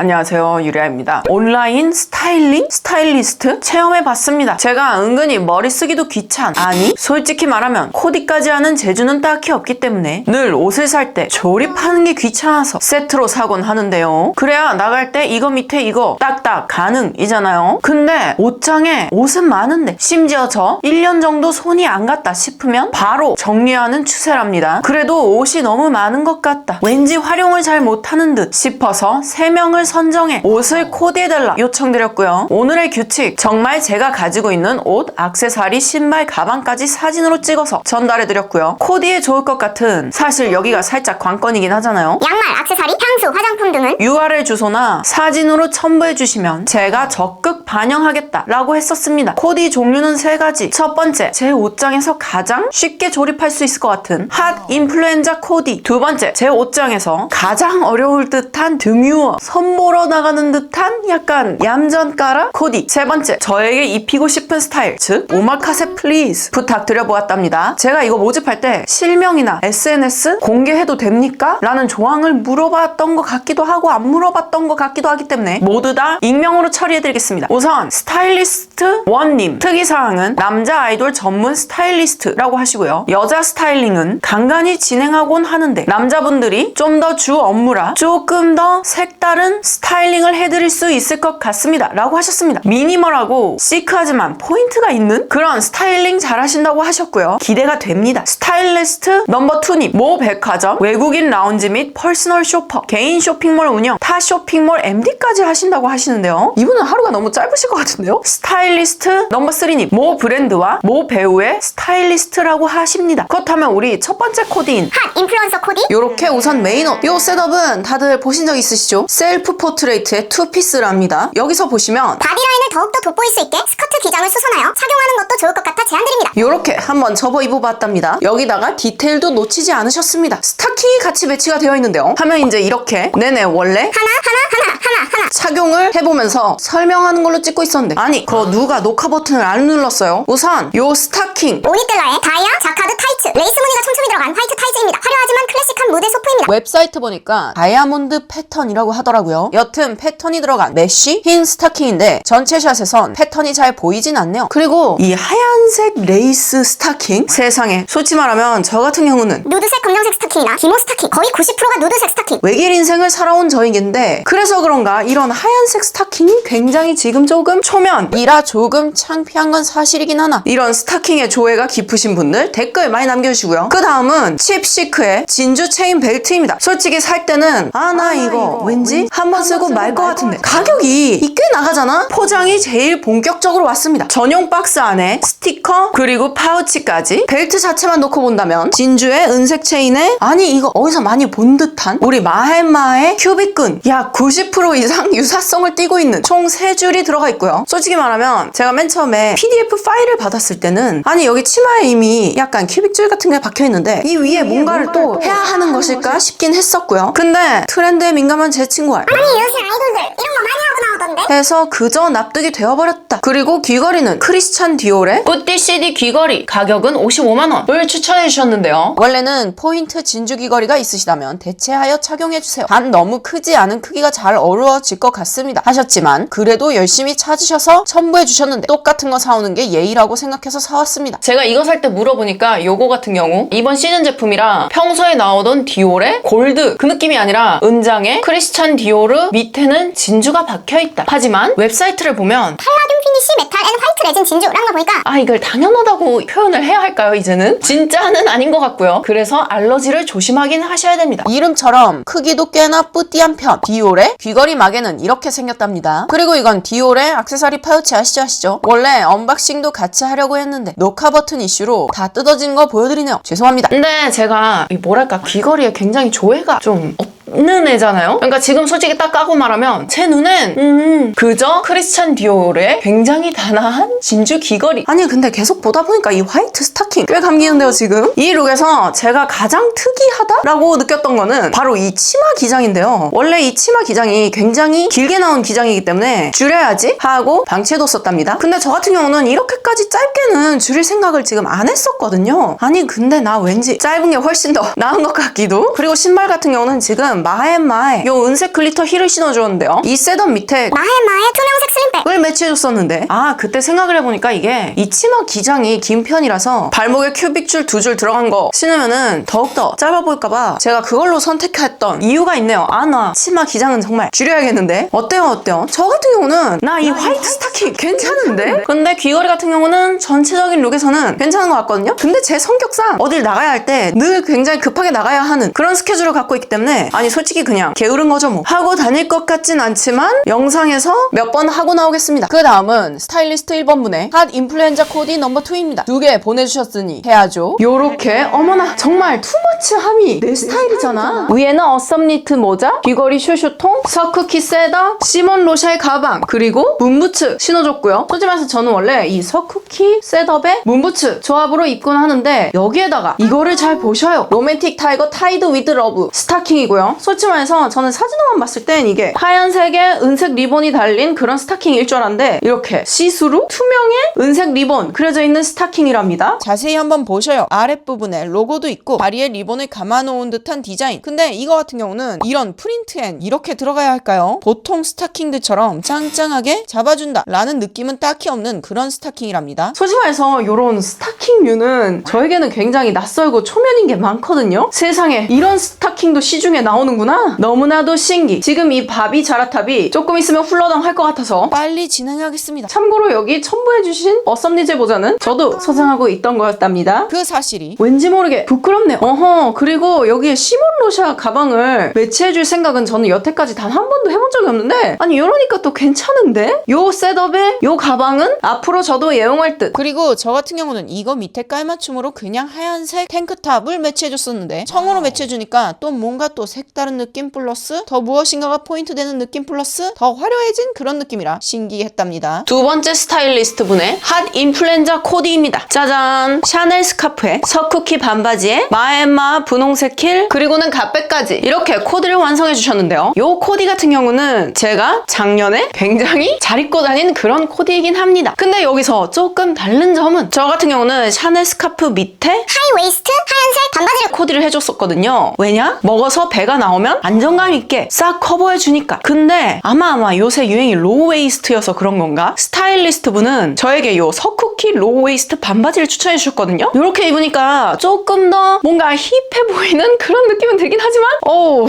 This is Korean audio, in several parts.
안녕하세요 유리아입니다. 온라인 스타일링 스타일리스트 체험해봤습니다. 제가 은근히 머리 쓰기도 귀찮 아니 솔직히 말하면 코디까지 하는 재주는 딱히 없기 때문에 늘 옷을 살 때 조립하는 게 귀찮아서 세트로 사곤 하는데요. 그래야 나갈 때 이거 밑에 이거 딱딱 가능이잖아요. 근데 옷장에 옷은 많은데 심지어 저 1년 정도 손이 안 갔다 싶으면 바로 정리하는 추세랍니다. 그래도 옷이 너무 많은 것 같다. 왠지 활용을 잘 못하는 듯 싶어서 3명을 선정해 옷을 코디해달라 요청드렸고요. 오늘의 규칙 정말 제가 가지고 있는 옷, 액세서리, 신발, 가방까지 사진으로 찍어서 전달해드렸고요. 코디에 좋을 것 같은 사실 여기가 살짝 관건이긴 하잖아요. 양말, 액세서리, 향수, 화장품 등은 URL 주소나 사진으로 첨부해 주시면 제가 적극 반영하겠다라고 했었습니다. 코디 종류는 세 가지. 첫 번째, 제 옷장에서 가장 쉽게 조립할 수 있을 것 같은 핫 인플루엔자 코디. 두 번째, 제 옷장에서 가장 어려울 듯한 드뮤어, 선 보러 나가는 듯한 약간 얌전까라 코디. 세 번째, 저에게 입히고 싶은 스타일, 즉 오마카세 플리즈 부탁드려 보았답니다. 제가 이거 모집할 때 실명이나 SNS 공개해도 됩니까? 라는 조항을 물어봤던 것 같기도 하고 안 물어봤던 것 같기도 하기 때문에 모두 다 익명으로 처리해드리겠습니다. 우선 스타일리스트 원님 특이사항은 남자 아이돌 전문 스타일리스트라고 하시고요. 여자 스타일링은 간간히 진행하곤 하는데 남자분들이 좀 더 주 업무라 조금 더 색다른 스타일링을 해드릴 수 있을 것 같습니다. 라고 하셨습니다. 미니멀하고 시크하지만 포인트가 있는 그런 스타일링 잘 하신다고 하셨고요. 기대가 됩니다. 스타일리스트 넘버 2님 모 백화점 외국인 라운지 및 퍼스널 쇼퍼 개인 쇼핑몰 운영 타 쇼핑몰 MD까지 하신다고 하시는데요. 이분은 하루가 너무 짧으실 것 같은데요. 스타일리스트 넘버 3님 모 브랜드와 모 배우의 스타일리스트라고 하십니다. 그렇다면 우리 첫 번째 코디인 핫 인플루언서 코디, 이렇게 우선 메인 옷 요 셋업은 다들 보신 적 있으시죠? 셀프 포트레이트의 투피스랍니다. 여기서 보시면 바디라인을 더욱더 돋보일 수 있게 스커트 기장을 수선하여 착용하는 것도 좋을 것 같아 제안드립니다. 이렇게 한번 접어 입어봤답니다. 여기다가 디테일도 놓치지 않으셨습니다. 스타킹이 같이 배치가 되어 있는데요. 하면 이제 이렇게 네네 원래 하나, 하나, 하나, 하나, 하나. 착용을 해보면서 설명하는 걸로 찍고 있었는데 아니 그거 누가 녹화 버튼을 안 눌렀어요? 우선 요 스타킹 오니텔라의 다이아, 자카드 타이츠, 레이스 무늬가 촘촘히 들어간 화이트 타이즈입니다. 화려하지만 클래식한 무대 소프입니다. 웹사이트 보니까 다이아몬드 패턴이라고 하더라고요. 여튼 패턴이 들어간 메쉬 흰 스타킹인데 전체 샷에선 패턴이 잘 보이진 않네요. 그리고 이 하얀색 레이스 스타킹? 세상에. 솔직히 말하면 저 같은 경우는 누드색 검정색 스타킹이나 기모 스타킹, 거의 90%가 누드색 스타킹. 외길 인생을 살아온 저에겐데 그래서 그런가 이런 하얀색 스타킹이 굉장히 지금 조금 초면 이라 조금 창피한 건 사실이긴 하나. 이런 스타킹의 조예가 깊으신 분들 댓글 많이 남겨주시고요. 그 다음은 칩시크의 진주 체인 벨트입니다. 솔직히 살 때는 아 나 이거 왠지 한번 쓰고 말 것 같은데. 가격이 이 꽤 나가잖아? 포장이 제일 본격적으로 왔습니다. 전용 박스 안에 스티커 그리고 파우치까지 벨트 자체만 놓고 본다면 진주의 은색 체인에 아니 이거 어디서 많이 본 듯한 우리 마헬마의 큐빅끈 약 90% 이상 유사성을 띠고 있는 총 3줄이 들어가 있고요. 솔직히 말하면 제가 맨 처음에 PDF 파일을 받았을 때는 아니 여기 치마에 이미 약간 큐빅줄 같은 게 박혀 있는데 이 위에 뭔가를 또 해야 하는 것일까 싶긴 했었고요. 근데 트렌드에 민감한 제 친구 알 아니 요새 아이돌들 이런 거 많이 나오던데. 해서 그저 납득이 되어버렸다. 그리고 귀걸이는 크리스찬 디올의 뿌띠 CD 귀걸이 가격은 55만원을 추천해 주셨는데요. 원래는 포인트 진주 귀걸이가 있으시다면 대체하여 착용해주세요. 단 너무 크지 않은 크기가 잘 어우러질 것 같습니다. 하셨지만 그래도 열심히 찾으셔서 첨부해 주셨는데 똑같은 거 사오는 게 예의라고 생각해서 사왔습니다. 제가 이거 살 때 물어보니까 요거 같은 경우 이번 시즌 제품이라 평소에 나오던 디올의 골드 그 느낌이 아니라 은장에 크리스찬 디오르 밑에는 진주가 박혀있다. 하지만 웹사이트를 보면 팔라듐 피니시 메탈 앤 화이트 레진 진주라는 거 보니까 아 이걸 당연하다고 표현을 해야 할까요 이제는? 진짜는 아닌 것 같고요. 그래서 알러지를 조심하긴 하셔야 됩니다. 이름처럼 크기도 꽤나 뿌띠한 편 디올의 귀걸이 마개는 이렇게 생겼답니다. 그리고 이건 디올의 액세서리 파우치 아시죠 아시죠? 원래 언박싱도 같이 하려고 했는데 녹화 버튼 이슈로 다 뜯어진 거 보여드리네요. 죄송합니다. 근데 제가 이 뭐랄까 귀걸이에 굉장히 조예가 좀없 는 애잖아요? 그러니까 지금 솔직히 딱 까고 말하면 제 눈엔 음. 그저 크리스찬 디올의 굉장히 단아한 진주 귀걸이. 아니 근데 계속 보다 보니까 이 화이트 스타킹 꽤 감기는데요 지금? 이 룩에서 제가 가장 특이하다라고 느꼈던 거는 바로 이 치마 기장인데요. 원래 이 치마 기장이 굉장히 길게 나온 기장이기 때문에 줄여야지 하고 방치해뒀었답니다. 근데 저 같은 경우는 이렇게까지 짧게는 줄일 생각을 지금 안 했었거든요. 아니 근데 나 왠지 짧은 게 훨씬 더 나은 것 같기도. 그리고 신발 같은 경우는 지금 저는 마앤마에 요 은색 글리터 힐을 신어주었는데요. 이 셋업 밑에 마헬마의 투명색 슬림백 을 매치해줬었는데 아 그때 생각을 해보니까 이게 이 치마 기장이 긴 편이라서 발목에 큐빅줄 두 줄 들어간 거 신으면은 더욱더 짧아 보일까봐 제가 그걸로 선택했던 이유가 있네요 아나 치마 기장은 정말 줄여야겠는데 어때요 어때요? 저 같은 경우는 나 이 화이트 스타킹 괜찮은데? 근데 귀걸이 같은 경우는 전체적인 룩에서는 괜찮은 것 같거든요? 근데 제 성격상 어딜 나가야 할 때 늘 굉장히 급하게 나가야 하는 그런 스케줄을 갖고 있기 때문에 아니 솔직히 그냥 게으른 거죠 뭐. 하고 다닐 것 같진 않지만 영상에서 몇 번 하고 나오겠습니다. 그 다음은 스타일리스트 1번 분의 핫 인플루엔자 코디 넘버 2입니다. 두 개 보내주셨으니 해야죠. 요렇게 어머나 정말 투머치함이 내 스타일이잖아. 위에는 어썸 니트 모자 귀걸이 슈슈통 서쿠키 셋업 시몬 로샤의 가방 그리고 문부츠 신어줬고요. 솔직히 말해서 저는 원래 이 서쿠키 셋업에 문부츠 조합으로 입곤 하는데 여기에다가 이거를 잘 보셔요. 로맨틱 타이거 타이드 위드 러브 스타킹이고요 솔직히 말해서 저는 사진으로만 봤을 땐 이게 하얀색에 은색 리본이 달린 그런 스타킹일 줄 알았는데 이렇게 시스루 투명의 은색 리본 그려져 있는 스타킹이랍니다 자세히 한번 보셔요. 아랫부분에 로고도 있고 다리에 리본을 감아놓은 듯한 디자인. 근데 이거 같은 경우는 이런 프린트엔 이렇게 들어가야 할까요? 보통 스타킹들처럼 짱짱하게 잡아준다 라는 느낌은 딱히 없는 그런 스타킹이랍니다. 솔직히 말해서 이런 스타킹류는 저에게는 굉장히 낯설고 초면인 게 많거든요. 세상에 이런 스타킹도 시중에 나오는 구나. 너무나도 신기. 지금 이 바비 자라탑이 조금 있으면 훌러덩 할 것 같아서 빨리 진행하겠습니다. 참고로 여기 첨부해주신 어썸니제 모자는 저도 소장하고 있던 거였답니다. 그 사실이 왠지 모르게 부끄럽네. 어허. 그리고 여기에 시몬 로샤 가방을 매치해줄 생각은 저는 여태까지 단 한 번도 해본 적이 없는데 아니 이러니까 또 괜찮은데? 요 셋업에 요 가방은 앞으로 저도 애용할 듯. 그리고 저 같은 경우는 이거 밑에 깔맞춤으로 그냥 하얀색 탱크탑을 매치해줬었는데 청으로 매치해주니까 또 뭔가 또 색다 른 느낌 플러스 더 무엇인가가 포인트 되는 느낌 플러스 더 화려해진 그런 느낌이라 신기했답니다. 두 번째 스타일리스트 분의 핫 인플루엔자 코디입니다. 짜잔! 샤넬 스카프에 서쿠키 반바지에 마엠마 분홍색 힐 그리고는 갓백까지 이렇게 코디를 완성해 주셨는데요. 요 코디 같은 경우는 제가 작년에 굉장히 잘 입고 다닌 그런 코디이긴 합니다. 근데 여기서 조금 다른 점은 저 같은 경우는 샤넬 스카프 밑에 하이웨이스트 하얀색 반바지를 코디를 해줬었거든요. 왜냐? 먹어서 배가 나 오면 안정감 있게 싹 커버해 주니까. 근데 아마 아마 요새 유행이 로우 웨이스트여서 그런 건가? 스타일리스트 분은 저에게 요 서쿠키 로우 웨이스트 반바지를 추천해 주셨거든요. 이렇게 입으니까 조금 더 뭔가 힙해 보이는 그런 느낌은 들긴 하지만 어우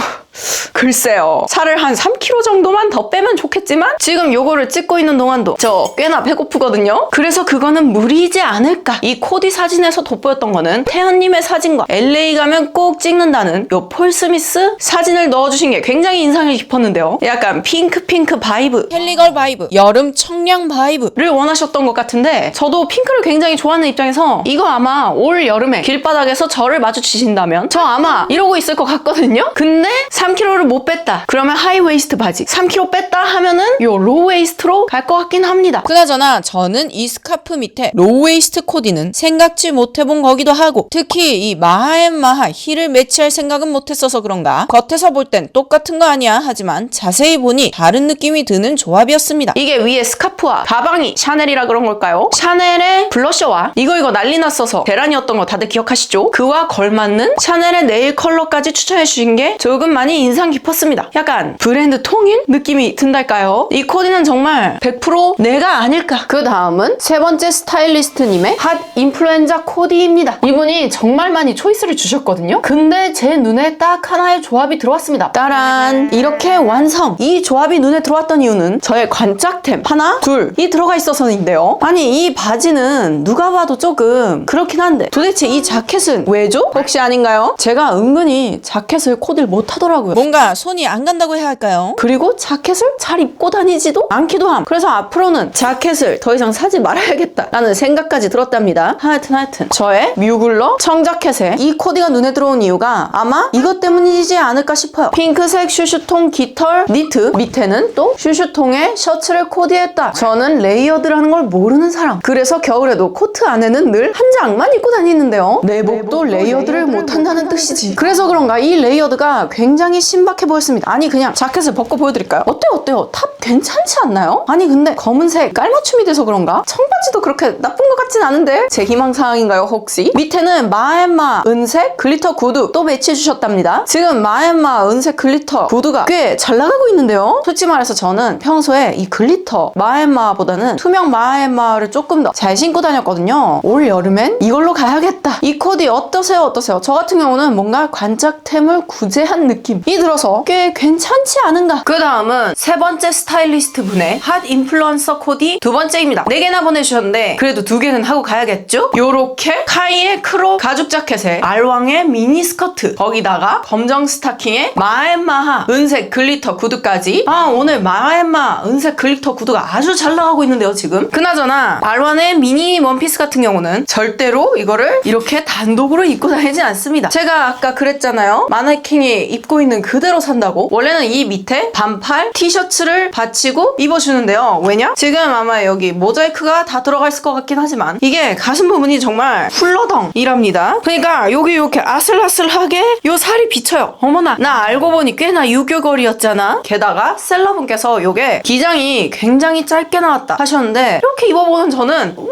글쎄요. 살을 한 3kg 정도만 더 빼면 좋겠지만 지금 요거를 찍고 있는 동안도 저 꽤나 배고프거든요. 그래서 그거는 무리이지 않을까. 이 코디 사진에서 돋보였던 거는 태연님의 사진과 LA 가면 꼭 찍는다는 요 폴 스미스 사진을 넣어주신 게 굉장히 인상이 깊었는데요. 약간 핑크 핑크 바이브 헬리걸 바이브, 여름 청량 바이브. 를 원하셨던 것 같은데 저도 핑크를 굉장히 좋아하는 입장에서 이거 아마 올 여름에 길바닥에서 저를 마주치신다면 저 아마 이러고 있을 것 같거든요 근데 3kg를 못 뺐다 그러면 하이웨이스트 바지 3kg 뺐다 하면은 요 로우웨이스트로 갈 것 같긴 합니다 그나저나 저는 이 스카프 밑에 로우웨이스트 코디는 생각지 못해본 거기도 하고 특히 이 마하앤마하 힐을 매치할 생각은 못했어서 그런가 겉에서 볼 땐 똑같은 거 아니야 하지만 자세히 보니 다른 느낌이 드는 조합이었습니다. 이게 위에 스카프와 가방이 샤넬이라 그런 걸까요? 샤넬의 블러셔와 이거 이거 난리 났어서 대란이었던 거 다들 기억하시죠? 그와 걸맞는 샤넬의 네일 컬러까지 추천해 주신 게 조금 많이 인상 깊었습니다. 약간 브랜드 통일 느낌이 든달까요? 이 코디는 정말 100% 내가 아닐까. 그 다음은 세 번째 스타일리스트님의 핫 인플루엔자 코디입니다. 이분이 정말 많이 초이스를 주셨거든요. 근데 제 눈에 딱 하나의 조합이 들어왔습니다. 따란 이렇게 완성. 이 조합이 눈에 들어왔던 이유는 저의 관짝템 하나, 둘이 들어가 있어서인데요. 아니 이 바지는 누가 봐도 조금 그렇긴 한데 도대체 이 자켓은 왜죠? 혹시 아닌가요? 제가 은근히 자켓을 코디를 못하더라고요. 뭔가 손이 안 간다고 해야 할까요? 그리고 자켓을 잘 입고 다니지도 않기도 함. 그래서 앞으로는 자켓을 더 이상 사지 말아야겠다라는 생각까지 들었답니다. 하여튼 하여튼 저의 뮤글러 청자켓에 이 코디가 눈에 들어온 이유가 아마 이것 때문이지 않을까 싶어요. 핑크색 슈슈통 깃털 니트 밑에는 또 슈슈통에 셔츠를 코디했다. 저는 레이어드라는 걸 모르는 사람. 그래서 겨울에도 코트 안에는 늘 한 장만 입고 다니는데요. 내복도 레이어드를 못한다는 뜻이지. 그래서 그런가 이 레이어드가 굉장히 굉장히 신박해 보였습니다. 아니 그냥 자켓을 벗고 보여드릴까요? 어때요 어때요? 탑 괜찮지 않나요? 아니 근데 검은색 깔맞춤이 돼서 그런가? 청바지도 그렇게 나쁜 것 같진 않은데 제 희망사항인가요 혹시? 밑에는 마엠마 은색 글리터 구두 또 매치해 주셨답니다. 지금 마엠마 은색 글리터 구두가 꽤 잘 나가고 있는데요? 솔직히 말해서 저는 평소에 이 글리터 마엠마보다는 투명 마엠마를 조금 더 잘 신고 다녔거든요. 올 여름엔 이걸로 가야겠다. 이 코디 어떠세요? 어떠세요? 저 같은 경우는 뭔가 관짝템을 구제한 느낌 이 들어서 꽤 괜찮지 않은가? 그 다음은 세 번째 스타일리스트 분의 핫 인플루언서 코디 두 번째입니다. 네 개나 보내주셨는데 그래도 두 개는 하고 가야겠죠? 요렇게 카이의 크로 가죽 자켓에 알왕의 미니 스커트 거기다가 검정 스타킹에 마엠마하 은색 글리터 구두까지 아 오늘 마엠마 은색 글리터 구두가 아주 잘 나가고 있는데요 지금 그나저나 알완의 미니 원피스 같은 경우는 절대로 이거를 이렇게 단독으로 입고 다니지 않습니다 제가 아까 그랬잖아요 마네킹이 입고 있는 그대로 산다고? 원래는 이 밑에 반팔 티셔츠를 받치고 입어주는데요. 왜냐? 지금 아마 여기 모자이크가 다 들어가 있을 것 같긴 하지만 이게 가슴 부분이 정말 훌러덩이랍니다. 그러니까 여기 이렇게 아슬아슬하게 요 살이 비쳐요. 어머나 나 알고 보니 꽤나 유교걸이었잖아. 게다가 셀러분께서 요게 기장이 굉장히 짧게 나왔다 하셨는데 이렇게 입어보는 저는 뭐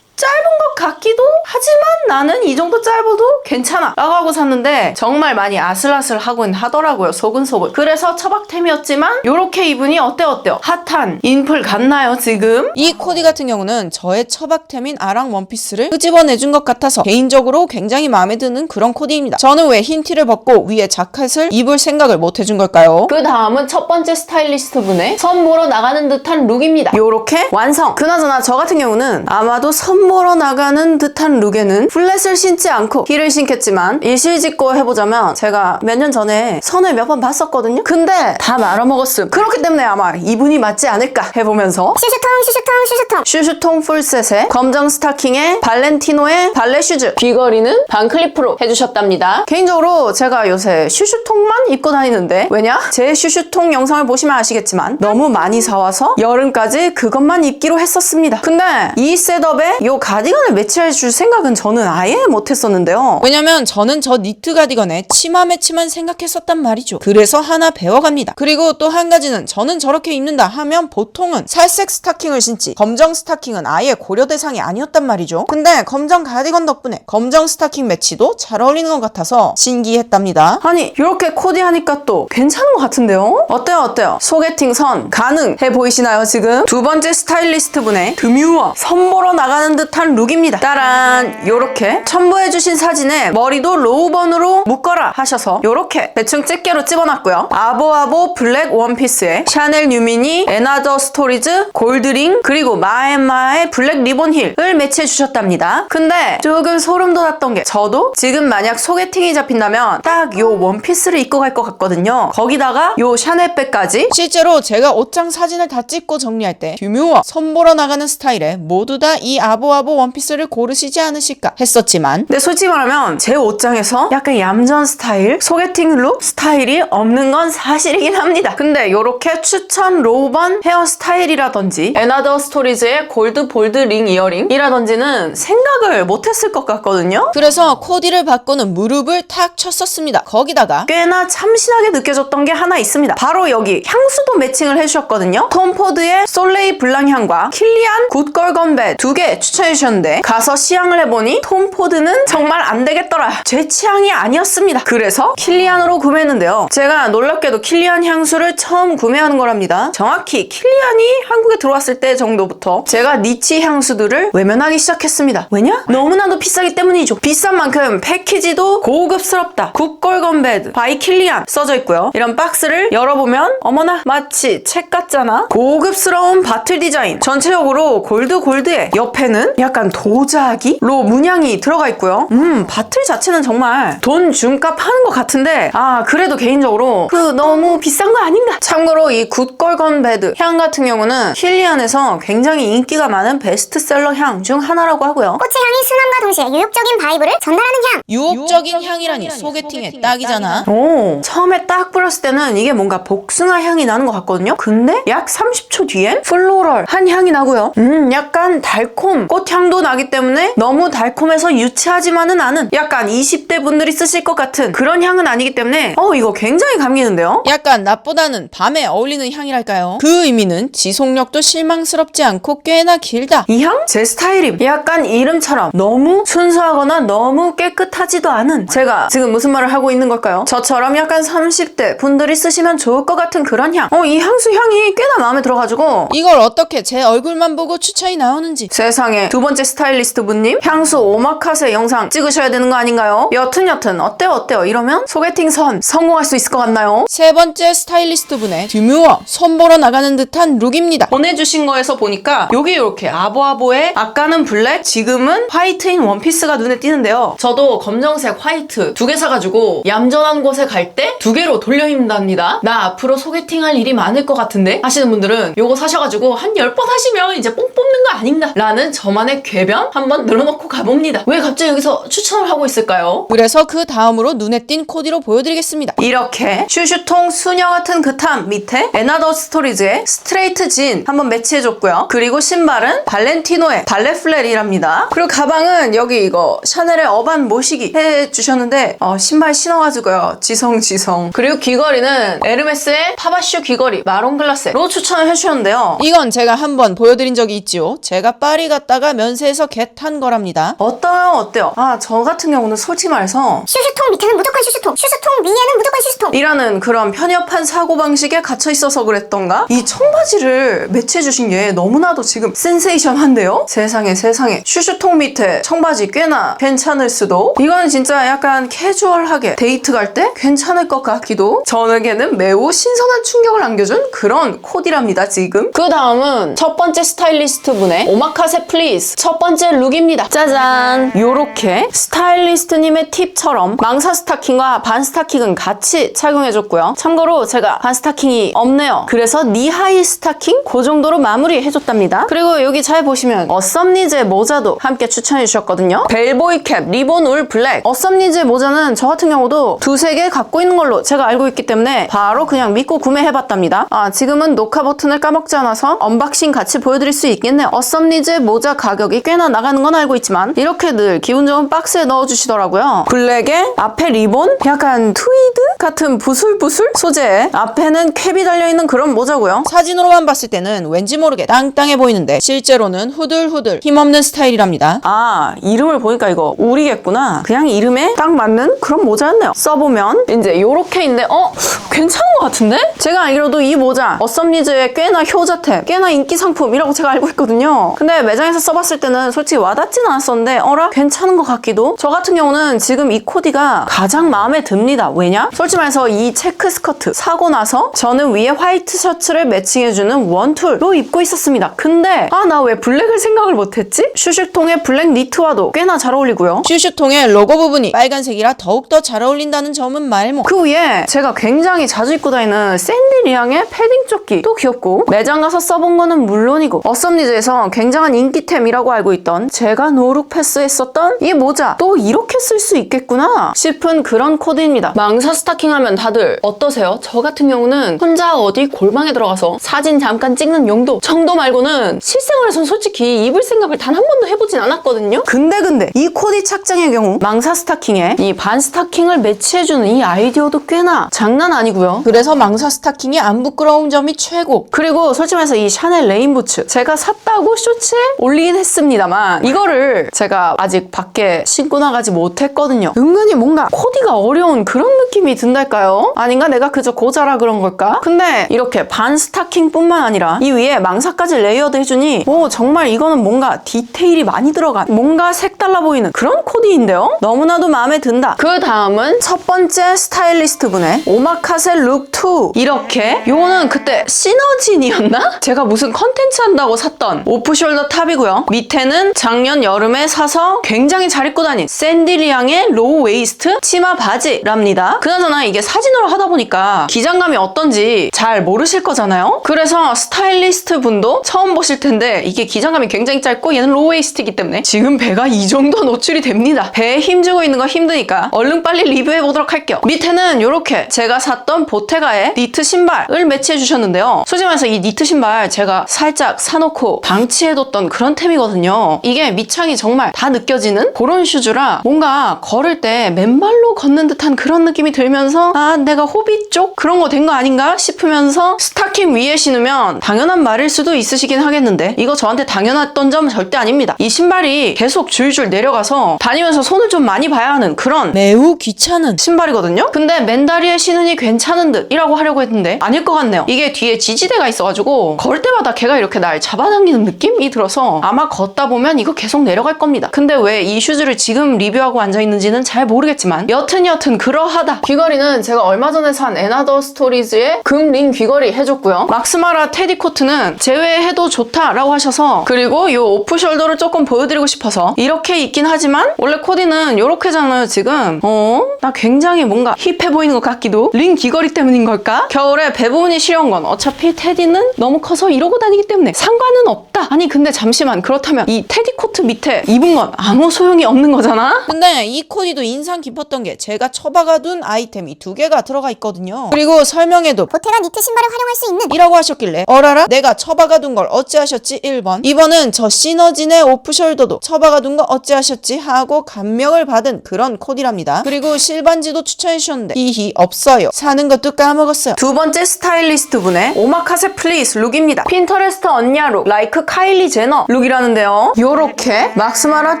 짧은 것 같기도 하지만 나는 이 정도 짧아도 괜찮아 라고 하고 샀는데 정말 많이 아슬아슬 하곤 하더라고요 소근소근 그래서 처박템이었지만 요렇게 입으니 어때 어때요 핫한 인플 같나요 지금? 이 코디 같은 경우는 저의 처박템인 아랑 원피스를 끄집어내준 것 같아서 개인적으로 굉장히 마음에 드는 그런 코디입니다. 저는 왜 흰 티를 벗고 위에 자켓을 입을 생각을 못 해준 걸까요? 그 다음은 첫 번째 스타일리스트 분의 선보러 나가는 듯한 룩입니다. 요렇게 완성. 그나저나 저 같은 경우는 아마도 선 보러 나가는 듯한 룩에는 플랫을 신지 않고 힐을 신겠지만 일실직고 해보자면 제가 몇 년 전에 선을 몇 번 봤었거든요. 근데 다 말아먹었음. 그렇기 때문에 아마 이분이 맞지 않을까 해보면서 슈슈통 슈슈통 슈슈통 슈슈통 풀셋에 검정 스타킹에 발렌티노의 발레 슈즈 귀걸이는 반클리프로 해주셨답니다 개인적으로 제가 요새 슈슈통만 입고 다니는데 왜냐? 제 슈슈통 영상을 보시면 아시겠지만 너무 많이 사와서 여름까지 그것만 입기로 했었습니다 근데 이 셋업에 요 가디건을 매치해 줄 생각은 저는 아예 못했었는데요 왜냐면 저는 저 니트 가디건에 치마 매치만 생각했었단 말이죠. 그래서 하나 배워갑니다. 그리고 또 한 가지는 저는 저렇게 입는다 하면 보통은 살색 스타킹을 신지 검정 스타킹은 아예 고려 대상이 아니었단 말이죠. 근데 검정 가디건 덕분에 검정 스타킹 매치도 잘 어울리는 것 같아서 신기했답니다. 아니 이렇게 코디하니까 또 괜찮은 것 같은데요? 어때요 어때요? 소개팅 선 가능해 보이시나요 지금? 두 번째 스타일리스트 분의 드뮤어 선보러 나가는 듯한 룩입니다. 따란 요렇게 첨부해주신 사진에 머리도 로우번으로 묶어라 하셔서 요렇게 대충 집게로 찝어놨고요. 아보아보 블랙 원피스에 샤넬 뉴미니 에나더 스토리즈 골드링 그리고 마엠마의 블랙 리본 힐을 매치해 주셨답니다. 근데 조금 소름 돋았던 게 저도 지금 만약 소개팅이 잡힌다면 딱 요 원피스를 입고 갈 것 같거든요. 거기다가 요 샤넬백까지. 실제로 제가 옷장 사진을 다 찍고 정리할 때 듀뮤어 선보러 나가는 스타일에 모두 다 이 아보아 보 원피스를 고르시지 않으실까 했었지만 근데 솔직히 말하면 제 옷장에서 약간 얌전 스타일, 소개팅 룩 스타일이 없는 건 사실이긴 합니다. 근데 요렇게 추천 로우번 헤어스타일이라든지 에나더 스토리즈의 골드 볼드 링 이어링이라든지는 생각을 못했을 것 같거든요. 그래서 코디를 바꾸는 무릎을 탁 쳤었습니다. 거기다가 꽤나 참신하게 느껴졌던 게 하나 있습니다. 바로 여기 향수도 매칭을 해주셨거든요. 톰 포드의 솔레이 블랑 향과 킬리안 굿걸 건배 두 개 추천 해주셨는데 가서 시향을 해보니 톰 포드는 정말 안 되겠더라. 제 취향이 아니었습니다. 그래서 킬리안으로 구매했는데요. 제가 놀랍게도 킬리안 향수를 처음 구매하는 거랍니다. 정확히 킬리안이 한국에 들어왔을 때 정도부터 제가 니치 향수들을 외면하기 시작했습니다. 왜냐? 너무나도 비싸기 때문이죠. 비싼 만큼 패키지도 고급스럽다. 굿골건 베드 바이 킬리안 써져 있고요. 이런 박스를 열어보면 어머나 마치 책 같잖아. 고급스러운 바틀 디자인. 전체적으로 골드 골드에 옆에는 약간 도자기로 문양이 들어가 있고요. 음 바틀 자체는 정말 돈 준값 하는 것 같은데 아 그래도 개인적으로 그 너무 비싼 거 아닌가? 참고로 이 굿골건 베드 향 같은 경우는 킬리안에서 굉장히 인기가 많은 베스트셀러 향 중 하나라고 하고요. 꽃의 향이 순함과 동시에 유혹적인 바이브를 전달하는 향 유혹적인 향이라니 소개팅에 딱이잖아. 오, 처음에 딱 뿌렸을 때는 이게 뭔가 복숭아 향이 나는 것 같거든요? 근데 약 30초 뒤엔 플로럴 한 향이 나고요. 음, 약간 달콤 꽃 향도 나기 때문에 너무 달콤해서 유치하지만은 않은 약간 20대 분들이 쓰실 것 같은 그런 향은 아니기 때문에 어 이거 굉장히 감기는데요? 약간 낮보다는 밤에 어울리는 향이랄까요? 그 의미는 지속력도 실망스럽지 않고 꽤나 길다. 이 향? 제 스타일임. 약간 이름처럼 너무 순수하거나 너무 깨끗하지도 않은 제가 지금 무슨 말을 하고 있는 걸까요? 저처럼 약간 30대 분들이 쓰시면 좋을 것 같은 그런 향. 어, 이 향수 향이 꽤나 마음에 들어가지고 이걸 어떻게 제 얼굴만 보고 추천이 나오는지 세상에 두 번째 스타일리스트 분님 향수 오마카세 영상 찍으셔야 되는 거 아닌가요? 여튼 여튼 어때요 어때요 이러면 소개팅 선 성공할 수 있을 것 같나요? 세 번째 스타일리스트 분의 드뮤어 손보러 나가는 듯한 룩입니다. 보내주신 거에서 보니까 여기 이렇게 아보아보의 아까는 블랙 지금은 화이트인 원피스가 눈에 띄는데요 저도 검정색 화이트 두 개 사가지고 얌전한 곳에 갈 때 두 개로 돌려 입는답니다 나 앞으로 소개팅 할 일이 많을 것 같은데 하시는 분들은 요거 사셔가지고 한 10번 하시면 이제 뽕 뽑는 거 아닌가 라는 저만의 궤변 한번 늘어놓고 가봅니다 왜 갑자기 여기서 추천을 하고 있을까요? 그래서 그 다음으로 눈에 띈 코디로 보여드리겠습니다. 이렇게 슈슈통 수녀 같은 그탑 밑에 에나더 스토리즈의 스트레이트 진 한번 매치해줬고요. 그리고 신발은 발렌티노의 발레 플랫이랍니다. 그리고 가방은 여기 이거 샤넬의 어반 모시기 해주셨는데 어, 신발 신어가지고요. 지성 지성. 그리고 귀걸이는 에르메스의 파바슈 귀걸이 마론 글라스로 추천을 해주셨는데요. 이건 제가 한번 보여드린 적이 있지요. 제가 파리 갔다가 면세에서 겟한 거랍니다. 어때요? 어때요? 아, 저 같은 경우는 솔직히 말해서 슈슈통 밑에는 무조건 슈슈통 슈슈통 위에는 무조건 슈슈통 이라는 그런 편협한 사고방식에 갇혀 있어서 그랬던가? 이 청바지를 매치해주신 게 너무나도 지금 센세이션한데요? 세상에 세상에 슈슈통 밑에 청바지 꽤나 괜찮을 수도 이건 진짜 약간 캐주얼하게 데이트 갈 때 괜찮을 것 같기도 저에게는 매우 신선한 충격을 안겨준 그런 코디랍니다 지금 그 다음은 첫 번째 스타일리스트 분의 오마카세 플리즈 첫 번째 룩입니다 짜잔 요렇게 스타일리스트님의 팁처럼 망사 스타킹과 반 스타킹은 같이 착용해줬고요. 참고로 제가 반 스타킹이 없네요. 그래서 니하이 스타킹 그 정도로 마무리해줬답니다. 그리고 여기 잘 보시면 어썸니즈의 모자도 함께 추천해주셨거든요. 벨보이 캡, 리본 울 블랙. 어썸니즈의 모자는 저 같은 경우도 두세 개 갖고 있는 걸로 제가 알고 있기 때문에 바로 그냥 믿고 구매해봤답니다. 아 지금은 녹화 버튼을 까먹지 않아서 언박싱 같이 보여드릴 수 있겠네요. 어썸니즈의 모자 가격이 꽤나 나가는 건 알고 있지만 이렇게 늘 기분 좋은 박스에 넣어주시더라고요. 블랙에 앞에 리본, 약간 트위드 같은 부슬부슬 소재. 앞에는 캡이 달려있는 그런 모자고요. 사진으로만 봤을 때는 왠지 모르게 땅땅해 보이는데 실제로는 후들후들 힘없는 스타일이랍니다. 아 이름을 보니까 이거 우리겠구나 그냥 이름에 딱 맞는 그런 모자였네요 써보면 이제 요렇게 있는데 어? 괜찮은 것 같은데? 제가 알기로도 이 모자 어썸니즈의 꽤나 효자템 꽤나 인기 상품이라고 제가 알고 있거든요 근데 매장에서 써 봤을 때는 솔직히 와닿진 않았었는데 어라? 괜찮은 것 같기도 저 같은 경우는 지금 이 코디가 가장 마음에 듭니다 왜냐? 솔직히 말해서 이 체크 스커트 사고 나서 저는 위에 화이트 셔츠를 매칭해주는 원툴로 입고 있었습니다 근데 아 나 왜 블랙을 생각을 못했지? 슈슈통의 블랙 니트와도 꽤나 잘 어울리고요 슈슈통의 로고 부분이 빨간색이라 더욱더 잘 어울린다는 점은 말모. 그 위에 제가 굉장히 자주 입고 다니는 샌디 리앙의 패딩 조끼도 귀엽고 매장 가서 써본 거는 물론이고 어썸니즈에서 굉장한 인기템 이라고 알고 있던 제가 노룩 패스했었던 이 모자 또 이렇게 쓸 수 있겠구나 싶은 그런 코디입니다 망사 스타킹 하면 다들 어떠세요? 저 같은 경우는 혼자 어디 골방에 들어가서 사진 잠깐 찍는 용도 정도 말고는 실생활에선 솔직히 입을 생각을 단 한 번도 해보진 않았거든요 근데 근데 이 코디 착장의 경우 망사 스타킹에 이 반 스타킹을 매치해주는 이 아이디어도 꽤나 장난 아니고요. 그래서 망사 스타킹이 안 부끄러운 점이 최고. 그리고 솔직히 말해서 이 샤넬 레인부츠 제가 샀다고 쇼츠에 올리 긴 했습니다만 이거를 제가 아직 밖에 신고 나가지 못했거든요. 은근히 뭔가 코디가 어려운 그런 느낌이 든달까요? 아닌가 내가 그저 고자라 그런 걸까? 근데 이렇게 반 스타킹뿐만 아니라 이 위에 망사까지 레이어드 해주니 오 정말 이거는 뭔가 디테일이 많이 들어간 뭔가 색달라 보이는 그런 코디인데요? 너무나도 마음에 든다. 그 다음은 첫 번째 스타일리스트 분의 오마카세 룩 2 이렇게 요거는 그때 시너진이었나? 제가 무슨 컨텐츠 한다고 샀던 오프숄더 탑이고요. 밑에는 작년 여름에 사서 굉장히 잘 입고 다닌 샌디리앙의 로우 웨이스트 치마 바지랍니다. 그나저나 이게 사진으로 하다 보니까 기장감이 어떤지 잘 모르실 거잖아요. 그래서 스타일리스트 분도 처음 보실 텐데 이게 기장감이 굉장히 짧고 얘는 로우 웨이스트이기 때문에 지금 배가 이 정도 노출이 됩니다. 배에 힘주고 있는 거 힘드니까 얼른 빨리 리뷰해 보도록 할게요. 밑에는 이렇게 제가 샀던 보테가의 니트 신발을 매치해 주셨는데요. 솔직히 말해서 이 니트 신발 제가 살짝 사놓고 방치해뒀던 그런 아이 템이거든요. 이게 밑창이 정말 다 느껴지는 그런 슈즈라 뭔가 걸을 때 맨발로 걷는 듯한 그런 느낌이 들면서 아 내가 호비 쪽 그런 거 된 거 아닌가 싶으면서 스타킹 위에 신으면 당연한 말일 수도 있으시긴 하겠는데 이거 저한테 당연했던 점은 절대 아닙니다. 이 신발이 계속 줄줄 내려가서 다니면서 손을 좀 많이 봐야 하는 그런 매우 귀찮은 신발이거든요. 근데 맨다리에 신으니 괜찮은 듯이라고 하려고 했는데 아닐 것 같네요. 이게 뒤에 지지대가 있어가지고 걸 때마다 걔가 이렇게 날 잡아당기는 느낌이 들어서 아마 걷다 보면 이거 계속 내려갈 겁니다. 근데 왜 이 슈즈를 지금 리뷰하고 앉아 있는지는 잘 모르겠지만 여튼 여튼 그러하다. 귀걸이는 제가 얼마 전에 산 에나더 스토리즈의 금링 귀걸이 해줬고요. 막스마라 테디 코트는 제외해도 좋다라고 하셔서 그리고 이 오프 숄더를 조금 보여드리고 싶어서 이렇게 있긴 하지만 원래 코디는 이렇게잖아요 지금 어? 나 굉장히 뭔가 힙해 보이는 것 같기도 링 귀걸이 때문인 걸까? 겨울에 배부분이 시려운 건 어차피 테디는 너무 커서 이러고 다니기 때문에 상관은 없다 아니 근데 잠시만 그렇다면 이 테디 코트 밑에 입은 건 아무 소용이 없는 거잖아? 근데 이 코디도 인상 깊었던 게 제가 처박아둔 아이템이 두 개가 들어가 있거든요. 그리고 설명에도 보태가 니트 신발을 활용할 수 있는 이라고 하셨길래 어라라 내가 처박아둔 걸 어찌하셨지 1번 2번은 저 시너진의 오프숄더도 처박아둔 거 어찌하셨지 하고 감명을 받은 그런 코디랍니다. 그리고 실반지도 추천해 주셨는데 히히 없어요. 사는 것도 까먹었어요. 두 번째 스타일리스트 분의 오마카세 플리스 룩입니다. 핀터레스트 언니아 룩, 라이크 카일리 제너 룩이라 는데요. 요렇게 막스마라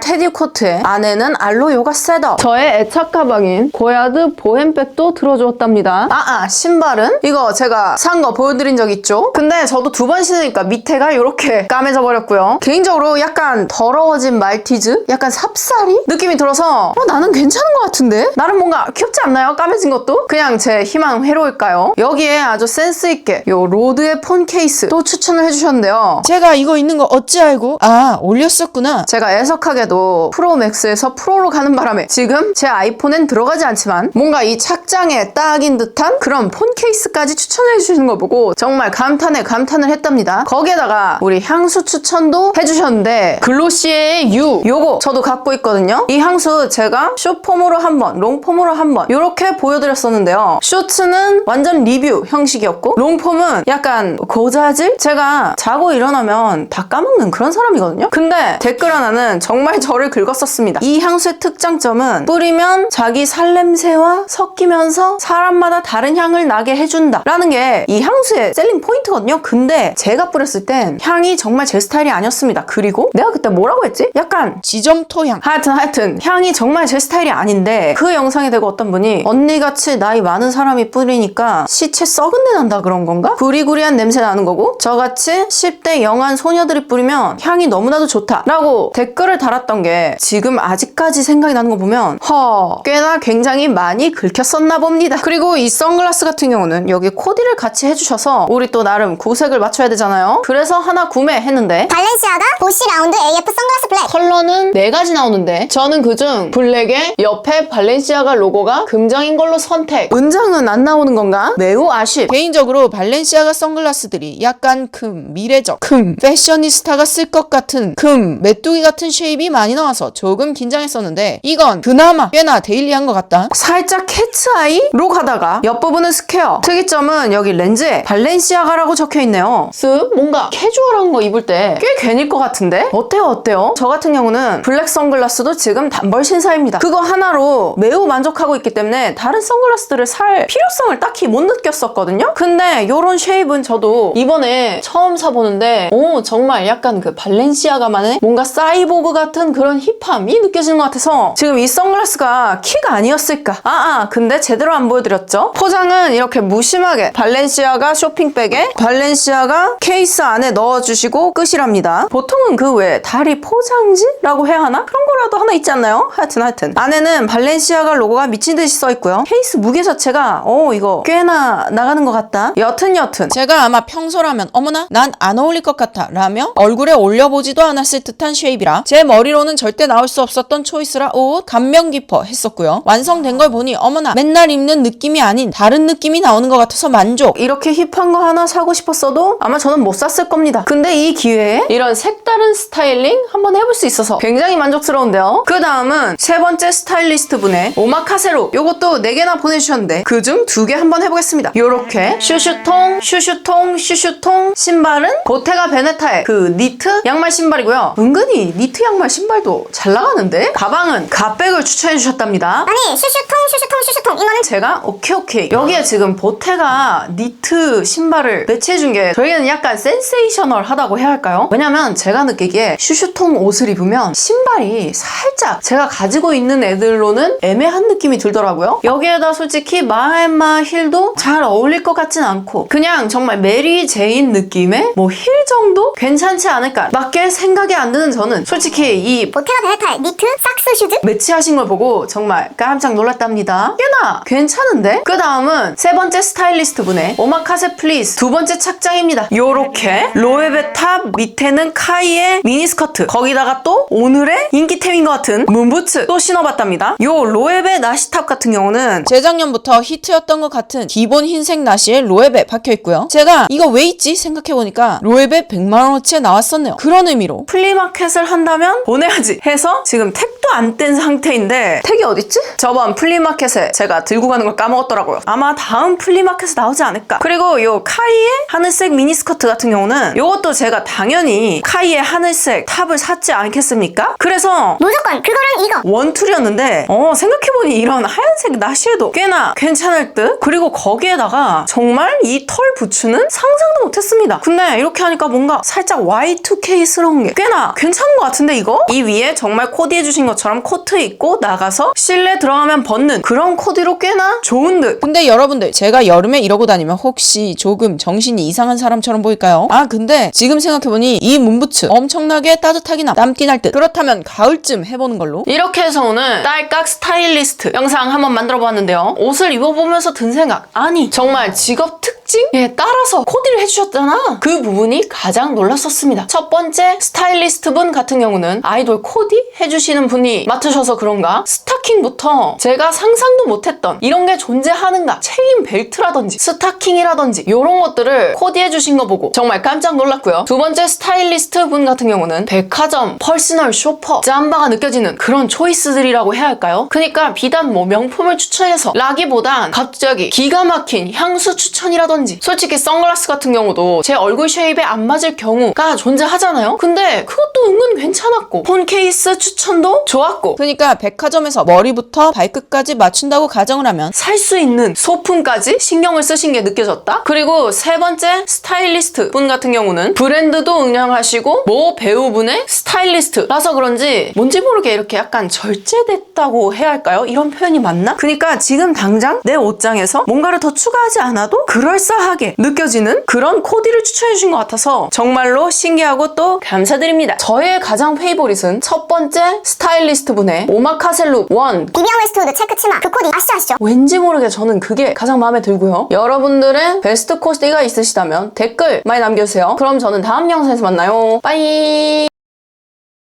테디 코트에 안에는 알로 요가 셋업. 저의 애착 가방인 고야드 보헤백도 들어주었답니다. 아, 아, 신발은? 이거 제가 산 거 보여드린 적 있죠? 근데 저도 두 번 신으니까 밑에가 요렇게 까매져 버렸고요. 개인적으로 약간 더러워진 말티즈? 약간 삽살이? 느낌이 들어서 어, 나는 괜찮은 것 같은데? 나름 뭔가 귀엽지 않나요? 까매진 것도? 그냥 제 희망 회로일까요? 여기에 아주 센스 있게 요 로드의 폰 케이스 또 추천을 해주셨는데요. 제가 이거 있는 거 어찌 알고? 아 올렸었구나. 제가 애석하게도 프로맥스에서 프로로 가는 바람에 지금 제 아이폰엔 들어가지 않지만 뭔가 이 착장에 딱인 듯한 그런 폰 케이스까지 추천해 주시는 거 보고 정말 감탄에 감탄을 했답니다. 거기에다가 우리 향수 추천도 해주셨는데 글로시에의 유 요거 저도 갖고 있거든요. 이 향수 제가 숏폼으로 한 번, 롱폼으로 한번 이렇게 보여드렸었는데요. 쇼츠는 완전 리뷰 형식이었고 롱폼은 약간 고자질? 제가 자고 일어나면 다 까먹는 그런 사람이 거든요. 근데 댓글 하나는 정말 저를 긁었었습니다. 이 향수의 특장점은 뿌리면 자기 살냄새와 섞이면서 사람마다 다른 향을 나게 해준다. 라는 게 이 향수의 셀링 포인트거든요. 근데 제가 뿌렸을 땐 향이 정말 제 스타일이 아니었습니다. 그리고 내가 그때 뭐라고 했지? 약간 지점토 향. 하여튼 하여튼 향이 정말 제 스타일이 아닌데 그 영상에 대고 어떤 분이 언니같이 나이 많은 사람이 뿌리니까 시체 썩은 내 난다 그런 건가? 구리구리한 냄새 나는 거고 저같이 10대 영한 소녀들이 뿌리면 향이 너무나도 좋다 라고 댓글을 달았던 게 지금 아직까지 생각이 나는 거 보면 허 꽤나 굉장히 많이 긁혔었나 봅니다 그리고 이 선글라스 같은 경우는 여기 코디를 같이 해주셔서 우리 또 나름 구색을 맞춰야 되잖아요 그래서 하나 구매했는데 발렌시아가 보쉬 라운드 AF 선글라스 블랙 컬러는 네 가지 나오는데 저는 그중 블랙에 옆에 발렌시아가 로고가 금장인 걸로 선택. 은장은 안 나오는 건가? 매우 아쉽. 개인적으로 발렌시아가 선글라스들이 약간 금, 미래적, 금, 패셔니스타가 쓸것 같은 금, 메뚜기 같은 쉐입이 많이 나와서 조금 긴장했었는데 이건 그나마 꽤나 데일리한 것 같다. 살짝 캐츠아이로 가다가 옆부분은 스퀘어. 특이점은 여기 렌즈에 발렌시아가라고 적혀 있네요. 쓱 뭔가 캐주얼한 거 입을 때 꽤 괜일 것 같은데? 어때요 어때요? 저 같은 경우는 블랙 선글라스도 지금 단벌 신사입니다. 그거 하나로 매우 만족하고 있기 때문에 다른 선글라스들을 살 필요성을 딱히 못 느꼈었거든요. 근데 이런 쉐입은 저도 이번에 처음 사보는데 오 정말 약간 그 발렌 시아가만의 뭔가 사이보그 같은 그런 힙함이 느껴지는 것 같아서 지금 이 선글라스가 키가 아니었을까? 아아 근데 제대로 안 보여드렸죠? 포장은 이렇게 무심하게 발렌시아가 쇼핑백에 발렌시아가 케이스 안에 넣어주시고 끝이랍니다. 보통은 그 외에 다리 포장지라고 해야 하나? 그런 거라도 하나 있지 않나요? 하여튼 하여튼 안에는 발렌시아가 로고가 미친 듯이 써 있고요. 케이스 무게 자체가 어 이거 꽤나 나가는 것 같다. 여튼 여튼 제가 아마 평소라면 어머나 난 안 어울릴 것 같아 라며 얼굴에 올려 보지도 않았을 듯한 쉐입이라 제 머리로는 절대 나올 수 없었던 초이스라 오 감명 깊어 했었고요. 완성된 걸 보니 어머나 맨날 입는 느낌이 아닌 다른 느낌이 나오는 것 같아서 만족. 이렇게 힙한 거 하나 사고 싶었어도 아마 저는 못 샀을 겁니다. 근데 이 기회에 이런 색다른 스타일링 한번 해볼 수 있어서 굉장히 만족스러운데요. 그 다음은 세 번째 스타일리스트 분의 오마카세로 요것도 4개나 보내주셨는데 그중 두개 한번 해보겠습니다. 요렇게 슈슈통, 슈슈통, 슈슈통 신발은 고테가 베네타의 그 니트 양말 신발이고요. 은근히 니트 양말 신발도 잘 나가는데 가방은 갓백을 추천해 주셨답니다. 아니 슈슈통 슈슈통 슈슈통 이거는 제가 오케이 오케이 여기에 지금 보테가 니트 신발을 매치해준 게 저희는 약간 센세이셔널하다고 해야 할까요? 왜냐면 제가 느끼기에 슈슈통 옷을 입으면 신발이 살짝 제가 가지고 있는 애들로는 애매한 느낌이 들더라고요 여기에다 솔직히 마엠마 힐도 잘 어울릴 것 같진 않고 그냥 정말 메리 제인 느낌의 뭐 힐 정도? 괜찮지 않을까 맞게 생각이 안 드는 저는 솔직히 이 보테가 베네타의 니트 삭스 슈즈 매치하신 걸 보고 정말 깜짝 놀랐답니다. 꽤나 괜찮은데? 그 다음은 세 번째 스타일리스트 분의 오마카세 플리스 두 번째 착장입니다. 요렇게 로에베 탑 밑에는 카이의 미니스커트 거기다가 또 오늘의 인기템인 것 같은 문부츠 또 신어봤답니다. 요 로에베 나시탑 같은 경우는 재작년부터 히트였던 것 같은 기본 흰색 나시에 로에베 박혀 있고요. 제가 이거 왜 있지 생각해보니까 로에베 100만원어치에 나왔었네요. 그런 의미로 플리마켓을 한다면 보내야지 해서 지금 택도 안 뗀 상태인데 택이 어딨지? 저번 플리마켓에 제가 들고 가는 걸 까먹었더라고요. 아마 다음 플리마켓에 나오지 않을까. 그리고 요 카이의 하늘색 미니스커트 같은 경우는 요것도 제가 당연히 카이의 하늘색 탑을 샀지 않겠습니까? 그래서 무조건 그거랑 이거 원툴이었는데 어 생각해보니 이런 하얀색 나시에도 꽤나 괜찮을 듯 그리고 거기에다가 정말 이 털 부츠는 상상도 못했습니다 근데 이렇게 하니까 뭔가 살짝 Y2K 스러운 게 꽤나 괜찮은 것 같은데 이거? 이 위에 정말 코디해주신 것처럼 코트 입고 나가서 실내 들어가면 벗는 그런 코디로 꽤나 좋은 듯 근데 여러분들 제가 여름에 이러고 다니면 혹시 조금 정신이 이상한 사람처럼 보일까요? 아 근데 지금 생각해보니 이 문부츠 엄청나게 따뜻하긴 함 땀띠 날듯 그렇다면 가을쯤 해보는 걸로 이렇게 해서 오늘 딸깍 스타일리스트 영상 한번 만들어 보았는데요. 옷을 입어보면서 든 생각. 아니, 정말 직업 특징에 따라서 코디를 해주셨잖아. 그 부분이 가장 놀랐었습니다. 첫 번째 스타일리스트 분 같은 경우는 아이돌 코디 해주시는 분이 맡으셔서 그런가 스타킹부터 제가 상상도 못했던 이런 게 존재하는가 체인 벨트라든지 스타킹이라든지 이런 것들을 코디해주신 거 보고 정말 깜짝 놀랐고요. 두 번째 스타일리스트 분 같은 경우는 백화점, 퍼스널 쇼퍼, 짬바가 느껴지는 그런 초이스들이라고 해야 할까요? 그러니까 비단 뭐 명품을 추천해서 라기보단 갑자기 기가 막힌 향수 추천이라든지 솔직히 선글라스 같은 경우도 제 얼굴 쉐입에 안 맞을 경우가 존재하잖아요? 근데 그것도 은근 괜찮았고 폰 케이스 추천도 좋았고 그러니까 백화점에서 머리부터 발끝까지 맞춘다고 가정을 하면 살 수 있는 소품까지 신경을 쓰신 게 느껴졌다. 그리고 세 번째 스타일리스트 분 같은 경우는 브랜드도 운영하시고 모 배우분의 스타일리스트라서 그런지 뭔지 모르게 이렇게 약간 절제됐다고 해야 할까요? 이런 표현이 맞나? 그러니까 지금 당장 내 옷장에서 뭔가를 더 추가하지 않아도 그럴싸하게 느껴지는 그런 코디를 추천해 주신 것 같아서 정말로 신기하고 또 감사드립니다. 저의 가장 페이보릿은 첫 번째 스타일리스트 분의 오마카셀룩 원 비비안 웨스트우드 체크 치마 그 코디 아시죠 아시죠? 왠지 모르게 저는 그게 가장 마음에 들고요. 여러분들의 베스트 코디가 있으시다면 댓글 많이 남겨주세요. 그럼 저는 다음 영상에서 만나요. 빠이!